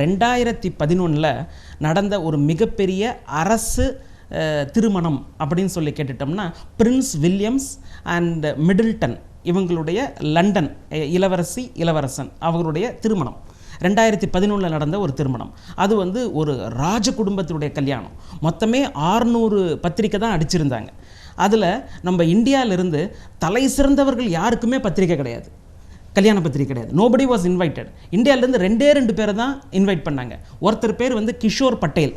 ரெண்டாயிரத்தி பதினொன்றில் நடந்த ஒரு மிகப்பெரிய அரசு திருமணம் அப்படின்னு சொல்லி கேட்டுட்டோம்னா பிரின்ஸ் வில்லியம்ஸ் அண்ட் மிடில்டன் இவங்களுடைய லண்டன் இளவரசி இளவரசன் அவர்களுடைய திருமணம். ரெண்டாயிரத்தி பதினொன்றில் நடந்த ஒரு திருமணம். அது வந்து ஒரு ராஜ குடும்பத்தினுடைய கல்யாணம். மொத்தமே ஆறுநூறு பத்திரிக்கை தான் அடிச்சிருந்தாங்க. அதில் நம்ம இந்தியாவிலிருந்து தலை சிறந்தவர்கள் யாருக்குமே பத்திரிக்கை கிடையாது. கல்யாண பத்திரிக்கை கிடையாது. நோபடி வாஸ் இன்வைட்டட் இந்தியாவிலேருந்து ரெண்டே ரெண்டு பேரை தான் இன்வைட் பண்ணாங்க. ஒருத்தர் பேர் வந்து கிஷோர் பட்டேல்.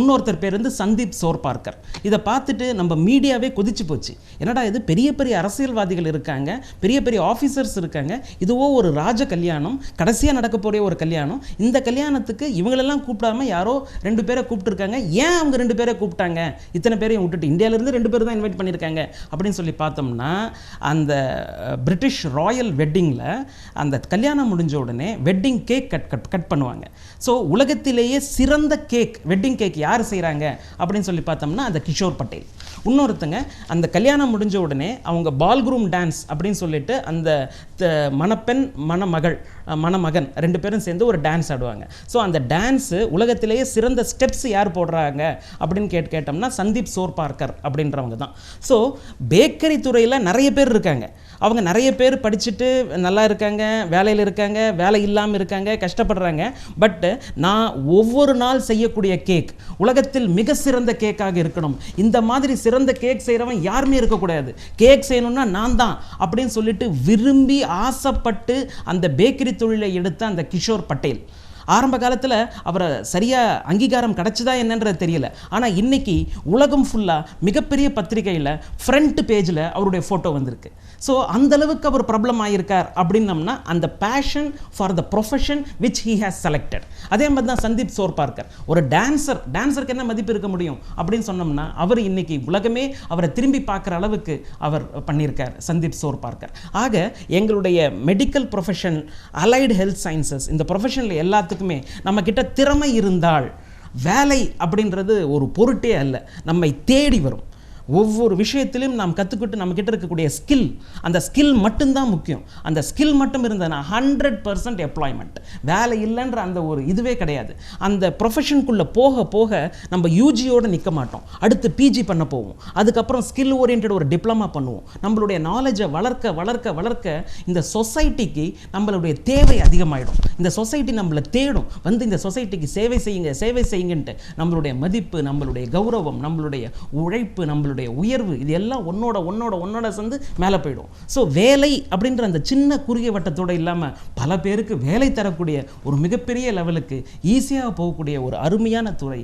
இன்னொருத்தர் பேர் வந்து சந்தீப் சோர்பார்க்கர் இதை பார்த்துட்டு நம்ம மீடியாவே கொதிச்சு போச்சு. என்னடா இது பெரிய பெரிய அரசியல்வாதிகள் இருக்காங்க பெரிய பெரிய ஆஃபீஸர்ஸ் இருக்காங்க இதுவோ ஒரு ராஜ கல்யாணம் கடைசியாக நடக்கக்கூடிய ஒரு கல்யாணம். இந்த கல்யாணத்துக்கு இவங்களெல்லாம் கூப்பிடாம யாரோ ரெண்டு பேரை கூப்பிட்டுருக்காங்க. ஏன் அவங்க ரெண்டு பேரை கூப்பிட்டாங்க? இத்தனை பேரையும் விட்டுட்டு இந்தியாவிலேருந்து ரெண்டு பேர் தான் இன்வைட் பண்ணியிருக்காங்க அப்படின்னு சொல்லி பார்த்தோம்னா அந்த பிரிட்டிஷ் ராயல் வெட்டிங்கில் அந்த கல்யாணம் முடிஞ்ச உடனே wedding cake cut cut cut பண்ணுவாங்க. ஸோ உலகத்திலேயே சிறந்த கேக் வெட்டிங் கேக் யார் செய்கிறாங்க அப்படின்னு சொல்லி பார்த்தோம்னா அந்த கிஷோர் பட்டேல். இன்னொருத்தங்க அந்த கல்யாணம் முடிஞ்ச உடனே அவங்க பால்குரூம் டான்ஸ் அப்படின்னு சொல்லிட்டு அந்த த- மணப்பெண் மணமகள் மணமகன் ரெண்டு பேரும் சேர்ந்து ஒரு டான்ஸ் ஆடுவாங்க. ஸோ அந்த டான்ஸு உலகத்திலேயே சிறந்த ஸ்டெப்ஸ் யார் போடுறாங்க அப்படின்னு கேட் கேட்டோம்னா சந்தீப் சோர் பார்க்கர் அப்படின்றவங்க தான். ஸோ பேக்கரி துறையில் நிறைய பேர் இருக்காங்க. அவங்க நிறைய பேர் படிச்சுட்டு நல்லா இருக்காங்க வேலையில் இருக்காங்க வேலை இல்லாமல் இருக்காங்க கஷ்டப்படுறாங்க. பட் நான் ஒவ்வொரு நாள் செய்யக்கூடிய கேக் உலகத்தில் மிக சிறந்த கேக்காக இருக்கணும். இந்த மாதிரி சிறந்த கேக் செய்கிறவன் யாருமே இருக்கக்கூடாது. கேக் செய்யணும்னா நான் தான் அப்படின்னு சொல்லிட்டு விரும்பி ஆசைப்பட்டு அந்த பேக்கரி தொழிலை எடுத்த அந்த கிஷோர் பட்டேல். ஆரம்ப காலத்தில் அவரை சரியாக அங்கீகாரம் கிடச்சிதா என்னன்றது தெரியல. ஆனால் இன்னைக்கு உலகம் ஃபுல்லாக மிகப்பெரிய பத்திரிகையில் ஃப்ரண்ட் பேஜில் அவருடைய ஃபோட்டோ வந்திருக்கு. ஸோ அந்தளவுக்கு அவர் ப்ராப்ளம் ஆகியிருக்கார் அப்படின்னம்னா அந்த passion for the profession which he has selected அதே மாதிரி தான் சந்தீப் சோர்பார்க்கர் ஒரு டான்சர் டான்சருக்கு என்ன மதிப்பு இருக்க முடியும் அப்படின்னு சொன்னோம்னா அவர் இன்னைக்கு உலகமே அவரை திரும்பி பார்க்குற அளவுக்கு அவர் பண்ணியிருக்கார் சந்தீப் சோர்பார்க்கர் ஆக எங்களுடைய medical profession allied health sciences இந்த ப்ரொஃபஷனில் எல்லாத்தையும் எல்லாத்துக்குமே நம்ம கிட்ட திறமை இருந்தால் வேலை அப்படின்றது ஒரு பொருட்டே அல்ல. நம்மை தேடி வரும். ஒவ்வொரு விஷயத்திலும் நாம் கற்றுக்கிட்டு நம்மக்கிட்ட இருக்கக்கூடிய ஸ்கில் அந்த ஸ்கில் மட்டும்தான் முக்கியம். அந்த ஸ்கில் மட்டும் இருந்ததுன்னா ஹண்ட்ரட் பர்சன்ட் எம்ப்ளாய்மெண்ட் வேலை இல்லைன்ற அந்த ஒரு இதுவே கிடையாது. அந்த ப்ரொஃபஷனுக்குள்ளே போக போக நம்ம யூஜியோடு நிற்க மாட்டோம். அடுத்து பிஜி பண்ண போவோம். அதுக்கப்புறம் ஸ்கில் ஓரியன்ட் ஒரு டிப்ளமா பண்ணுவோம். நம்மளுடைய நாலேஜை வளர்க்க வளர்க்க வளர்க்க இந்த சொசைட்டிக்கு நம்மளுடைய தேவை அதிகமாயிடும். இந்த சொசைட்டி நம்மளை தேடும். வந்து இந்த சொசைட்டிக்கு சேவை செய்யுங்க சேவை செய்யுங்கன்ட்டு நம்மளுடைய மதிப்பு நம்மளுடைய கௌரவம் நம்மளுடைய உழைப்பு நம்மளுடைய உயர்வு இது எல்லாம் ஒன்னோட ஒன்னோட ஒன்னோட சேர்ந்து மேலே போயிடும். ஸோ வேலை அப்படின்ற அந்த சின்ன குறுகிய வட்டத்தோடு இல்லாமல் பல பேருக்கு வேலை தரக்கூடிய ஒரு மிகப்பெரிய லெவலுக்கு ஈஸியாக போகக்கூடிய ஒரு அருமையான துறை